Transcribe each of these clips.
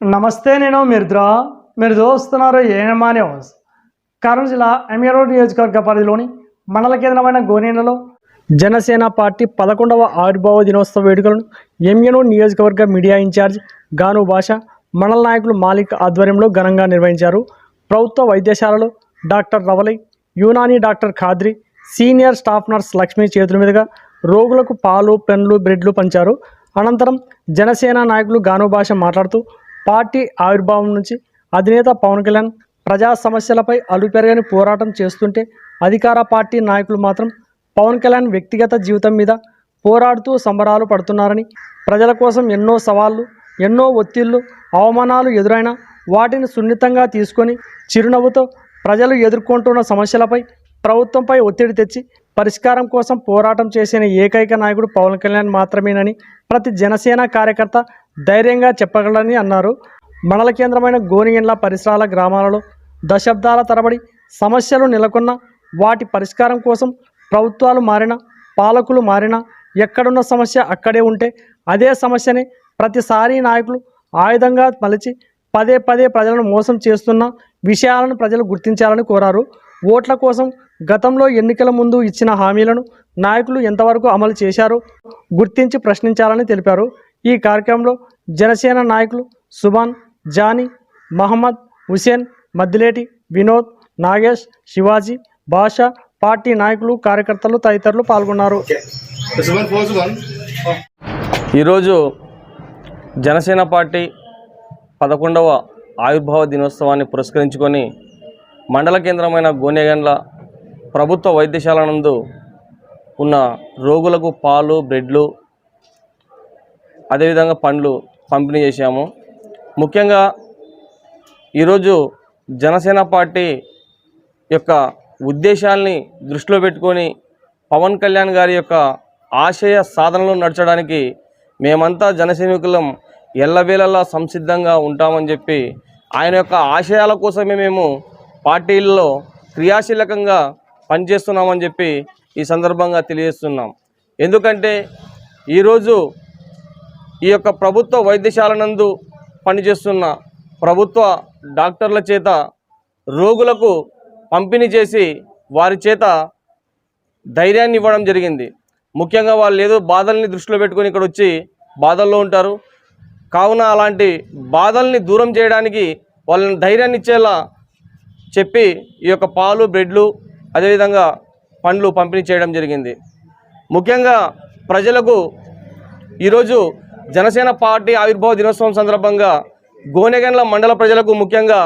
నమస్తే నేను మిర్ద్రా. మీరు చూస్తున్నారు ఏఎంఆ న్యూస్. కర్నూలు జిల్లా ఎమ్మెరో నియోజకవర్గ పరిధిలోని మండల కేంద్రమైన గోనేలలో జనసేన పార్టీ పదకొండవ ఆవిర్భావ దినోత్సవ వేడుకలను ఎంఎనో నియోజకవర్గ మీడియా ఇన్ఛార్జ్ గాను భాష మండల నాయకులు మాలిక్ ఆధ్వర్యంలో ఘనంగా నిర్వహించారు. ప్రభుత్వ వైద్యశాలలో doctor Ravali Unani doctor Khadri senior staff nurse Lakshmi చేతుల మీదుగా రోగులకు పాలు పెన్లు బ్రెడ్లు పంచారు. అనంతరం జనసేన నాయకులు గాను భాష మాట్లాడుతూ పార్టీ ఆవిర్భావం నుంచి అధినేత పవన్ కళ్యాణ్ ప్రజా సమస్యలపై అలుపెరగని పోరాటం చేస్తుంటే అధికార పార్టీ నాయకులు మాత్రం పవన్ కళ్యాణ్ వ్యక్తిగత జీవితం మీద పోరాడుతూ సంబరాలు పడుతున్నారని ప్రజల కోసం ఎన్నో సవాళ్ళు ఎన్నో ఒత్తిళ్ళు అవమానాలు ఎదురైనా వాటిని సున్నితంగా తీసుకొని చిరునవ్వుతో ప్రజలు ఎదుర్కొంటున్న సమస్యలపై ప్రభుత్వంపై ఒత్తిడి తెచ్చి పరిష్కారం కోసం పోరాటం చేసిన ఏకైక నాయకుడు పవన్ కళ్యాణ్ మాత్రమేనని ప్రతి జనసేన కార్యకర్త ధైర్యంగా చెప్పగలరని అన్నారు. మండల కేంద్రమైన గోనిగండ్ల పరిసరాల గ్రామాలలో దశాబ్దాల తరబడి సమస్యలు నెలకొన్న వాటి పరిష్కారం కోసం ప్రభుత్వాలు మారినా పాలకులు మారినా ఎక్కడున్న సమస్య అక్కడే ఉంటే అదే సమస్యని ప్రతిసారి నాయకులు ఆయుధంగా మలిచి పదే పదే ప్రజలను మోసం చేస్తున్న విషయాలను ప్రజలు గుర్తించాలని కోరారు. ఓట్ల కోసం గతంలో ఎన్నికల ముందు ఇచ్చిన హామీలను నాయకులు ఎంతవరకు అమలు చేశారో గుర్తించి ప్రశ్నించాలని తెలిపారు. ఈ కార్యక్రమంలో జనసేన నాయకులు సుభాన్ జానీ మహమ్మద్ హుసేన్ మద్దిలేటి వినోద్ నాగేష్ శివాజీ భాష పార్టీ నాయకులు కార్యకర్తలు తదితరులు పాల్గొన్నారు. ఈరోజు జనసేన పార్టీ పదకొండవ ఆవిర్భావ దినోత్సవాన్ని పురస్కరించుకొని మండల కేంద్రమైన గోనెగండ్ల ప్రభుత్వ వైద్యశాల నందు ఉన్న రోగులకు పాలు బ్రెడ్లు అదేవిధంగా పండ్లు పంపిణీ చేశాము. ముఖ్యంగా ఈరోజు జనసేన పార్టీ యొక్క ఉద్దేశాల్ని దృష్టిలో పెట్టుకొని పవన్ కళ్యాణ్ గారి యొక్క ఆశయ సాధనలో నడచడానికి మేమంతా జనసైనికులం ఎల్లవేళలా సంసిద్ధంగా ఉంటామని చెప్పి ఆయన యొక్క ఆశయాల కోసమే మేము పార్టీల్లో క్రియాశీలకంగా పనిచేస్తున్నామని చెప్పి ఈ సందర్భంగా తెలియజేస్తున్నాం. ఎందుకంటే ఈరోజు ఈ యొక్క ప్రభుత్వ వైద్యశాల నందు పనిచేస్తున్న ప్రభుత్వ డాక్టర్ల చేత రోగులకు పంపిణీ చేసి వారి చేత ధైర్యాన్ని ఇవ్వడం జరిగింది. ముఖ్యంగా వాళ్ళు ఏదో బాధల్ని దృష్టిలో పెట్టుకొని ఇక్కడ వచ్చి బాధల్లో ఉంటారు. కావున అలాంటి బాధల్ని దూరం చేయడానికి వాళ్ళని ధైర్యాన్ని ఇచ్చేలా చెప్పి ఈ యొక్క పాలు బ్రెడ్లు అదేవిధంగా పండ్లు పంపిణీ చేయడం జరిగింది. ముఖ్యంగా ప్రజలకు ఈరోజు జనసేన పార్టీ ఆవిర్భావ దినోత్సవం సందర్భంగా గోనెగండ్ల మండల ప్రజలకు ముఖ్యంగా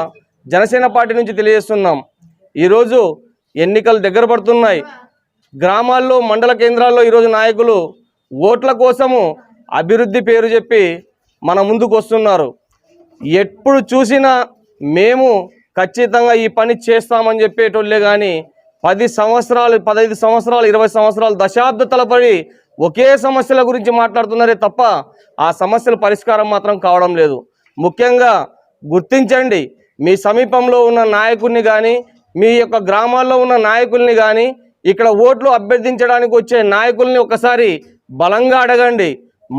జనసేన పార్టీ నుంచి తెలియజేస్తున్నాం. ఈరోజు ఎన్నికలు దగ్గర పడుతున్నాయి. గ్రామాల్లో మండల కేంద్రాల్లో ఈరోజు నాయకులు ఓట్ల కోసము అభివృద్ధి పేరు చెప్పి మన ముందుకు వస్తున్నారు. ఎప్పుడు చూసినా మేము ఖచ్చితంగా ఈ పని చేస్తామని చెప్పేటోళ్ళే కానీ పది సంవత్సరాలు పదహైదు సంవత్సరాలు ఇరవై సంవత్సరాలు దశాబ్ద తలపడి ఒకే సమస్యల గురించి మాట్లాడుతున్నారే తప్ప ఆ సమస్యల పరిష్కారం మాత్రం కావడం లేదు. ముఖ్యంగా గుర్తించండి మీ సమీపంలో ఉన్న నాయకుడిని కానీ మీ యొక్క గ్రామాల్లో ఉన్న నాయకుల్ని కానీ ఇక్కడ ఓట్లు అభ్యర్థించడానికి వచ్చే నాయకుల్ని ఒకసారి బలంగా అడగండి.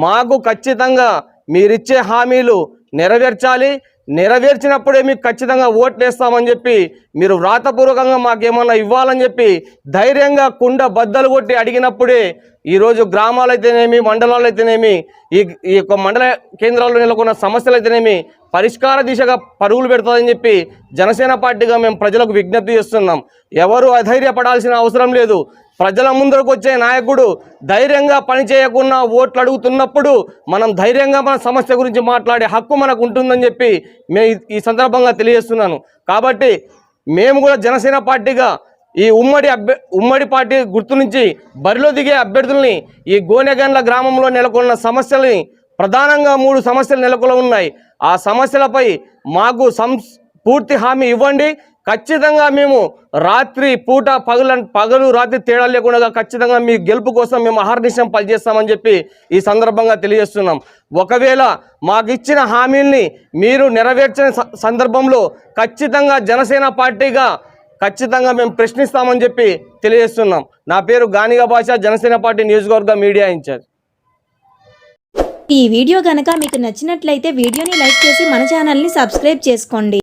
మాకు ఖచ్చితంగా మీరిచ్చే హామీలు నెరవేర్చాలి నెరవేర్చినప్పుడే మీకు ఖచ్చితంగా ఓట్లు వేస్తామని చెప్పి మీరు వ్రాతపూర్వకంగా మాకేమన్నా ఇవ్వాలని చెప్పి ధైర్యంగా కుండ బద్దలు కొట్టి అడిగినప్పుడే ఈరోజు గ్రామాలు అయితేనేమి మండలాలు అయితేనేమి ఈ ఈ యొక్క మండల కేంద్రాల్లో నెలకొన్న సమస్యలు అయితేనేమి పరిష్కార దిశగా పరుగులు పెడుతుందని చెప్పి జనసేన పార్టీగా మేము ప్రజలకు విజ్ఞప్తి చేస్తున్నాం. ఎవరు అధైర్యపడాల్సిన అవసరం లేదు. ప్రజల ముందరకు వచ్చే నాయకుడు ధైర్యంగా పనిచేయకుండా ఓట్లు అడుగుతున్నప్పుడు మనం ధైర్యంగా మన సమస్య గురించి మాట్లాడే హక్కు మనకు ఉంటుందని చెప్పి మేము ఈ సందర్భంగా తెలియజేస్తున్నాను. కాబట్టి మేము కూడా జనసేన పార్టీగా ఈ ఉమ్మడి అభ్య ఉమ్మడి పార్టీ గుర్తు నుంచి బరిలో దిగే అభ్యర్థుల్ని ఈ గోనెగండ్ల గ్రామంలో నెలకొన్న సమస్యల్ని ప్రధానంగా మూడు సమస్యలు నెలకొని ఉన్నాయి. ఆ సమస్యలపై మాకు సం పూర్తి హామీ ఇవ్వండి. ఖచ్చితంగా మేము రాత్రి పూట పగల పగలు రాత్రి తేడా లేకుండా ఖచ్చితంగా మీ గెలుపు కోసం మేము అహర్నిశం పనిచేస్తామని చెప్పి ఈ సందర్భంగా తెలియజేస్తున్నాం. ఒకవేళ మాకు ఇచ్చిన హామీల్ని మీరు నెరవేర్చిన స- సందర్భంలో ఖచ్చితంగా జనసేన పార్టీగా ఖచ్చితంగా మేము ప్రశ్నిస్తామని చెప్పి తెలియజేస్తున్నాం. నా పేరు గానిగా భాష జనసేన పార్టీ నియోజకవర్గ మీడియా ఇన్ఛార్జ్. ఈ వీడియో కనుక మీకు నచ్చినట్లయితే వీడియోని లైక్ చేసి మన ఛానల్ని సబ్స్క్రైబ్ చేసుకోండి.